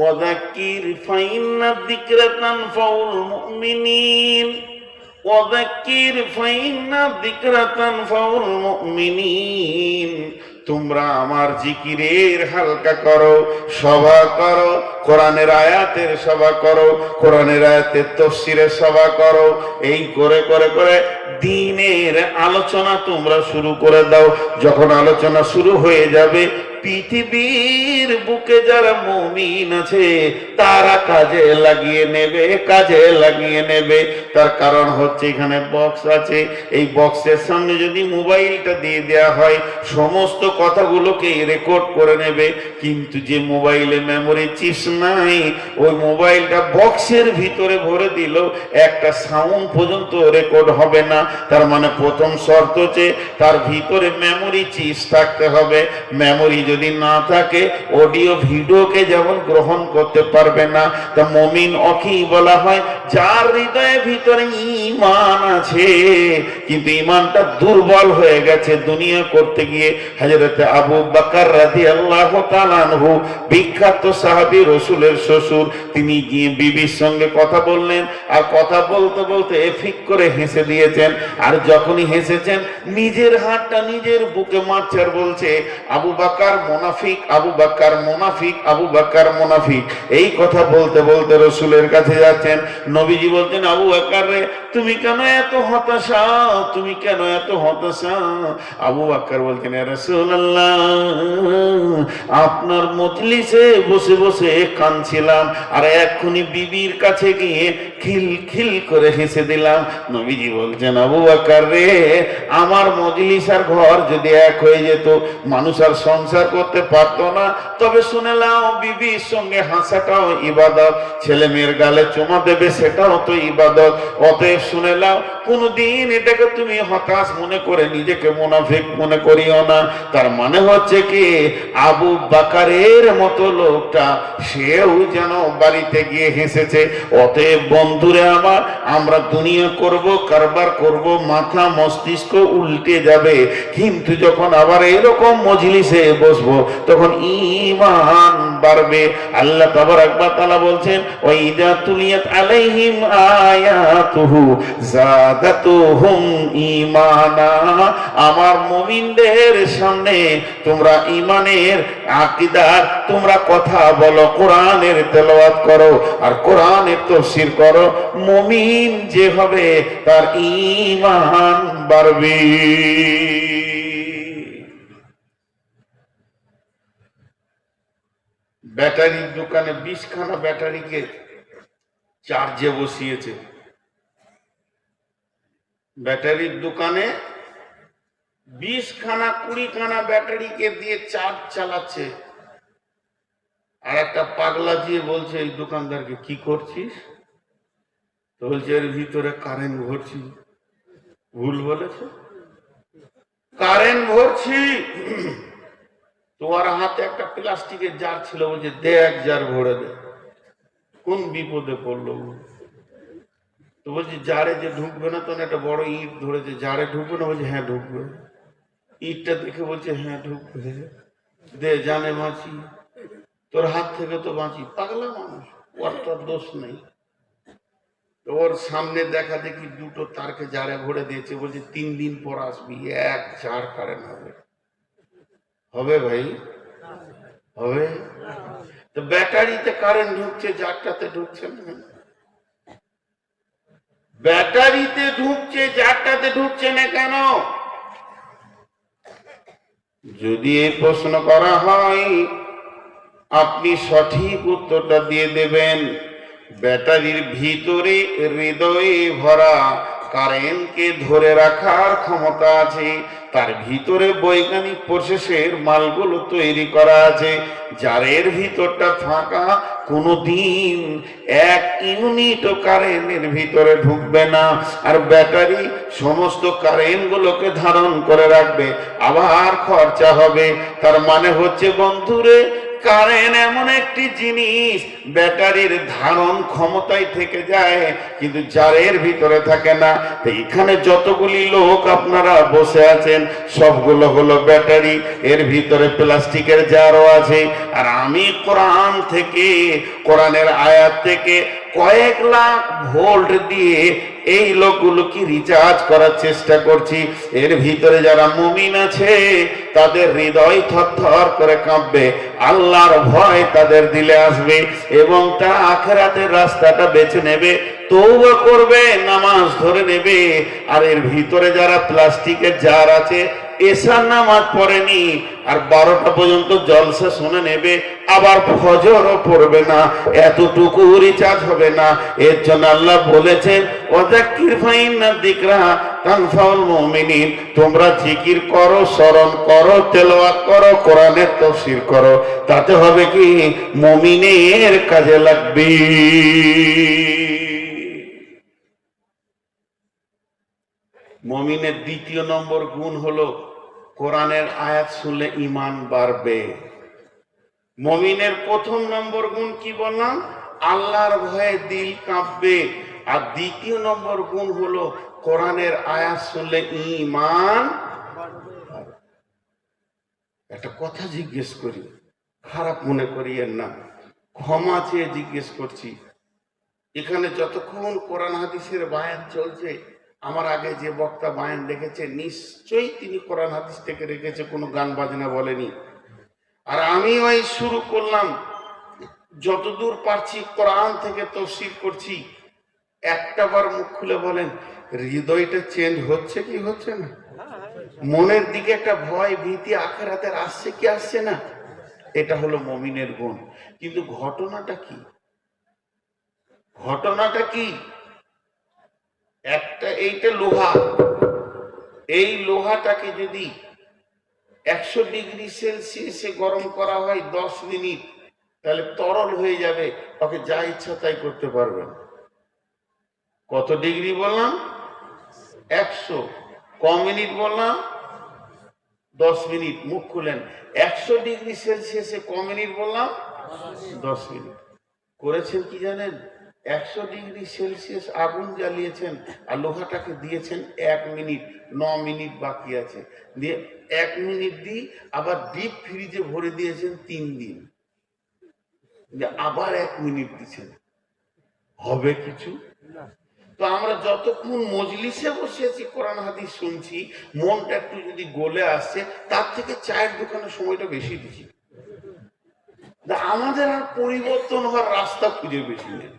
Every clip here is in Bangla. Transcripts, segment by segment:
وذكر فإن الذكر تنفع المؤمنين وذكر فإن الذكر تنفع المؤمنين তোমরা আমার জিকিরের হালকা করো, সভা করো, কোরআনের আয়াতের সভা করো, কোরআনের আয়াতের তফসিরের সভা করো। এই করে করে করে দিনের আলোচনা তোমরা শুরু করে দাও। যখন আলোচনা শুরু হয়ে যাবে, পৃথিবীর বুকে যারা মমিন আছে, তারা কাজে লাগিয়ে নেবে, কাজে লাগিয়ে নেবে। তার কারণ হচ্ছে এখানে বক্স আছে। এই বক্সের সামনে যদি মোবাইলটা দিয়ে দেওয়া হয়, সমস্ত কথাগুলোকে রেকর্ড করে নেবে। কিন্তু যে মোবাইলে মেমোরি চিপস নাই, ওই মোবাইলটা বক্সের ভিতরে ভরে দিল, একটা সাউন্ড পর্যন্ত রেকর্ড হবে না। তার মানে প্রথম শর্ত হচ্ছে, তার ভিতরে মেমোরি চিপস থাকতে হবে। মেমোরি যদি না থাকে অডিও ভিডিওকে যেমন গ্রহণ করতে পারবে না, তা মমিন অকি বলা হয়, যার হৃদয়ের ভিতরে ইমান আছে, কিন্তু ইমানটা দুর্বল হয়ে গেছে দুনিয়া করতে গিয়ে। হাজরতে আবু বাকার রাজি আল্লাহ তালানহু বিখ্যাত সাহাবি রসুলের শ্বশুর, তিনি গিয়ে বিবির সঙ্গে কথা বললেন আর কথা বলতে বলতে ফিক করে হেসে দিয়েছেন। আর যখনই হেসেছেন, নিজের হাতটা নিজের বুকে মারছে বলছে, আবু বাকার মোনাফিক, আবু বাকার মোনাফিক, আবু বাকার মোনাফিক। এই কথা বলতে বলতে রসুলের কাছে যাচ্ছেন। নবীজি বলছেন, আবু বাকার রে, তুমি কেন এত হতাশা? তুমি কেন এত হতাশা? আবু বাক্কার বলছেন রসুল্লাহ আপনার মজলিসে বসে বসে কাঁদছিলাম, আর এক্ষুনি বিবির কাছে গিয়ে খিল খিল করে হেসে দিলাম, নবীজি বলছেন, আবু বাক্কার রে, আমার মজলিস আর ঘর যদি এক হয়ে যেত, মানুষ আর সংসার করতে পারতো না। তবে শুনে নাও, বিবির সঙ্গে হাসাটাও ইবাদত, ছেলে মেয়ের গালে চুমা দেবে সেটাও তো ইবাদত। অতএব শুনেলাম কোনদিন এটাকে তুমি হতাশ মনে করে নিজেকে মুনাফিক মনে করিও না। তার মানে হচ্ছে কি আবু বাকারের মতো লোকটা? সেও যেন বাড়িতে গিয়ে হেসেছে, অতএব বন্ধুরে আমার, আমরা দুনিয়া করব কারবার করব, মাথা মস্তিষ্ক উল্টে যাবে। কিন্তু যখন আবার এরকম মজলিসে বসবো, তখন ইমান বাড়বে। আল্লাহ তাবারাক ওয়া তাআলা বলছেন ওয়া ইযা তুলিয়াত আলাইহিম আয়াতুহু জাদাতুহুম ঈমানা। আমার মুমিনদের সামনে তোমরা ঈমানের আকীদার, তোমরা কথা বলো, কোরআনের তেলাওয়াত করো, আর কোরআনের তাফসীর করো। মুমিন যে হবে, তার ঈমান বাড়বে। ব্যাটারির দোকানে বিশখানা ব্যাটারিকে চার্জে বসিয়েছে। ব্যাটারির দোকানে বিশখানা, কুড়িখানা ব্যাটারিকে দিয়ে চার্জ চালাচ্ছে। আর একটা পাগলা দিয়ে বলছে, এই দোকানদারকে কি করছিস? তো বলছে ভিতরে কারেন্ট ভরছি। ভুল বলেছে? কারেন্ট ভরছি। তোমার হাতে একটা প্লাস্টিকের জার ছিল, বলছে, দে এক জার ভরে দে। কোন বিপদে পড়ল? তো বলছি, জারে যে ঢুকবে না, তখন একটা বড় ইট ধরেছে, জারে ঢুকবে না? বলছে হ্যাঁ ঢুকবে। ইটটা দেখে বলছে হ্যাঁ ঢুকবে। দে, জানে বাঁচি। তোর হাত থেকে তো বাঁচি। পাগলা মানুষ, ওর তো আর দোষ নেই। ওর সামনে দেখা দেখি দুটো তারকে জারে ভরে দিয়েছে, বলছে, তিন দিন পর আসবি, এক জার কারেন্ট হবে। হবে ভাই, হবে? তো ব্যাটারিতে কারেন্ট ঢুকছে জারটাতে ঢুকছে না? ব্যাটারিতে ঢুকছে জারটাতে ঢুকছে না কেন? যদি এই প্রশ্ন করা হয়, আপনি সঠিক উত্তরটা দিয়ে দেবেন। ব্যাটারির ভিতরে হৃদয়ে ভরা কারেন্টকে ধরে রাখার ক্ষমতা আছে, তার ভিতরে বৈজ্ঞানিক প্রসেসের মালগুলো তৈরি করা আছে, যারের ভিতরটা ফাঁকা কোনো দিন এক ইউনিটও কারেন্টের ভিতরে ঢুকবে না। আর ব্যাটারি সমস্ত কারেন্টগুলোকে ধারণ করে রাখবে, আবার খরচা হবে। তার মানে হচ্ছে বন্ধুরে কারেন্ট এমন একটি জিনিস, ব্যাটারির ধারণ ক্ষমতায় থেকে যায়, কিন্তু জারের ভিতরে থাকে না। এখানে যতগুলি লোক আপনারা বসে আছেন, সবগুলো হলো ব্যাটারি। এর ভিতরে প্লাস্টিকের জারও আছে আর আমি কোরআন থেকে, কোরআনের আয়াত থেকে কয়েক লাখ ভোল্ট দিয়ে এই লোকগুলোকে রিচার্জ করার চেষ্টা করছি। এর ভিতরে যারা মুমিন আছে, তাদের হৃদয় থরথর করে কাঁপবে। আল্লাহর ভয় তাদের দিলে আসবে এবং তারা আখেরাতের রাস্তাটা বেছে নেবে। তৌবা করবে, নামাজ ধরে নেবে। আর এর ভিতরে যারা প্লাস্টিকের জার আছে এসার নামাজ পড়েনি। আর বারোটা পর্যন্ত জলসা শুনে নেবে, আবার ফজরও পড়বে না, এতটুকু রিচার্জ হবে না। এর জন্য আল্লাহ বলেছেন ওয়াজাক্কির ফাইন্না মুমিনিন। তোমরা জিকির করো, স্মরণ করো, তেলাওয়াত করো, কোরআনের তাফসীর করো। তাতে হবে কি? মুমিনের কাজে লাগবে। মমিনের দ্বিতীয় নম্বর গুণ হলো কোরআনের আয়াত শুনলে ইমান বাড়বে। মমিনের প্রথম নম্বর গুণ কি বললাম? আল্লাহর ভয়ে দিল কাঁপবে। আর দ্বিতীয় নম্বর গুণ হলো, কোরআনের আয়াত শুনলে ইমান একটা কথা জিজ্ঞেস করি, খারাপ মনে করিয়েন না। ক্ষমা চেয়ে জিজ্ঞেস করছি, এখানে যতক্ষণ কোরআন হাদিসের বায়ান চলছে আমার আগে যে বক্তা বায়ান রেখেছে নিশ্চয়ই তিনি কোরআন হাদিস থেকে রেখেছে, কোনো গান বাজনা বলেনি। আর আমি ওই শুরু করলাম, যতদূর পারছি কোরআন থেকে তফসির করছি, একটা বার মুখ খুলে বলেন, হৃদয়টা চেঞ্জ হচ্ছে কি হচ্ছে না? মনের দিকে একটা ভয় ভীতি আখেরাতের আসছে কি আসছে না? এটা হলো মমিনের গুণ। কিন্তু ঘটনাটা কি? ঘটনাটা কি? এইটা লোহা। এই লোহাটাকে যদি একশো ডিগ্রি সেলসিয়াসে গরম করা হয় দশ মিনিট, তাহলে তরল হয়ে যাবে, ওকে যা ইচ্ছা তাই করতে পারবেন। কত ডিগ্রি বললাম? একশো। ক মিনিট বললাম? দশ মিনিট। মুখ খুলেন। একশো ডিগ্রি সেলসিয়াসে ক মিনিট বললাম? দশ মিনিট। করেছেন কি জানেন? একশো ডিগ্রি সেলসিয়াস আগুন জ্বালিয়েছেন আর লোহাটাকে দিয়েছেন এক মিনিট ন মিনিট বাকি আছে। দিয়ে এক মিনিট দিয়ে আবার ডিপ ফ্রিজে ভরে দিয়েছেন তিন দিন। আবার এক মিনিট দিচ্ছেন। হবে কিছু? তো আমরা যতক্ষণ মজলিসে বসেছি কোরআন হাদিস শুনছি মনটা একটু যদি গলে আসছে তার থেকে চায়ের দোকানের সময়টা বেশি দিচ্ছি। আমাদের আর পরিবর্তন হওয়ার রাস্তা খুঁজে বেশি নেই।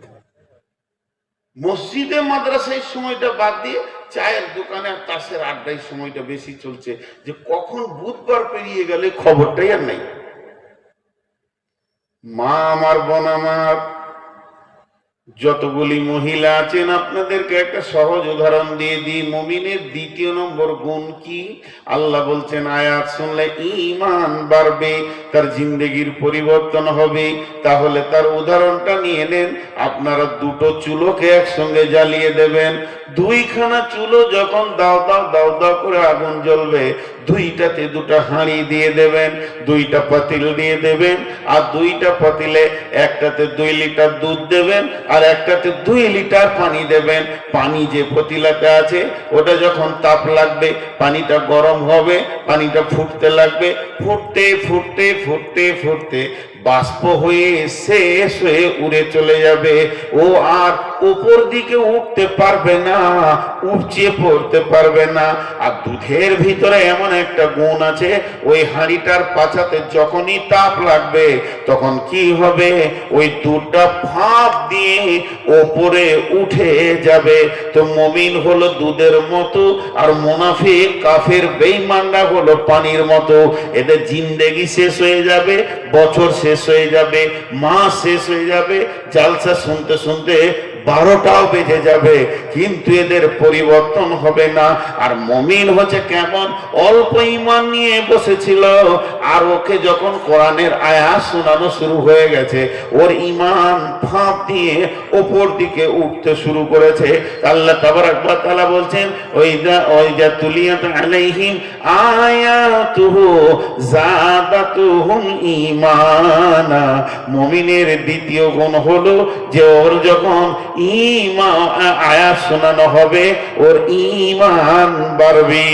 মসজিদে মাদ্রাসায় সময়টা বাদ দিয়ে চায়ের দোকানে আর তাসের আড্ডায় সময়টা বেশি চলছে যে কখন বুধবার পেরিয়ে গেলে খবরটাই আর নাই। মা আমার বোন আমার যতগুলি মহিলা আছেন, আপনাদেরকে একটা সহজ উদাহরণ দিয়ে দিই। মমিনের দ্বিতীয় নম্বর গুণ কি? আল্লাহ বলছেন, আয়াত শুনলে ইমান বাড়বে, তার জিন্দগির পরিবর্তন হবে। তাহলে তার উদাহরণটা নিয়ে নেন, আপনারা দুটো চুলোকে একসঙ্গে জ্বালিয়ে দেবেন। দুইখানা চুলো যখন দাও দাও দাও দাও করে আগুন জ্বলবে, দুইটাতে দুটা হাঁড়ি দিয়ে দেবেন, দুইটা পাতিল দিয়ে দেবেন, আর দুইটা পাতিলে একটাতে দুই লিটার দুধ দেবেন, আর একটাতে দুই লিটার পানি দেবেন। পানি যে পতিলাতে আছে, ওটা যখন তাপ লাগবে, পানিটা গরম হবে, পানিটা ফুটতে লাগবে, ফুটতে ফুটতে ফুটতে ফুটতে বাষ্প হয়ে শেষ হয়ে উড়ে চলে যাবে। ও আর উপর দিকে উঠতে পারবে না, উপচে পড়তে পারবে না। আর দুধের ভিতরে এমন একটা গুণ আছে, ওই হাঁড়িটার পাছাতে যখনই তাপ লাগবে, তখন কি হবে? ওই দুধটা ফাঁপ দিয়ে ওপরে উঠে যাবে। তো মমিন হলো দুধের মতো, আর মুনাফিক, কাফের, বেঈমানরা হলো পানির মতো। এদের জিন্দেগি শেষ হয়ে যাবে, বছর শেষ হয়ে যাবে, মাস শেষ হয়ে যাবে। জালসা শুনতে শুনতে বারোটাও বেজে যাবে, কিন্তু এদের পরিবর্তন হবে না। আর মমিন হচ্ছে কেমন? অল্প ইমান নিয়ে বসেছিল, আর ওকে যখন কোরআনের আয়াত শোনানো শুরু হয়ে গেছে, ওর ইমান ফাঁপ দিয়ে ওপর দিকে উঠতে শুরু করেছে। আল্লাহ তাবারাক ওয়া তাআলা বলছেন ওই যা ওই যা তুলিয়াত আলাইহিম আয়াতুহু জাদাতুহুম ঈমানা। মুমিনের দ্বিতীয় গুণ হলো যে ওর যখন ঈমান আয়াত শোনানো হবে ওর ইমান বাড়বে।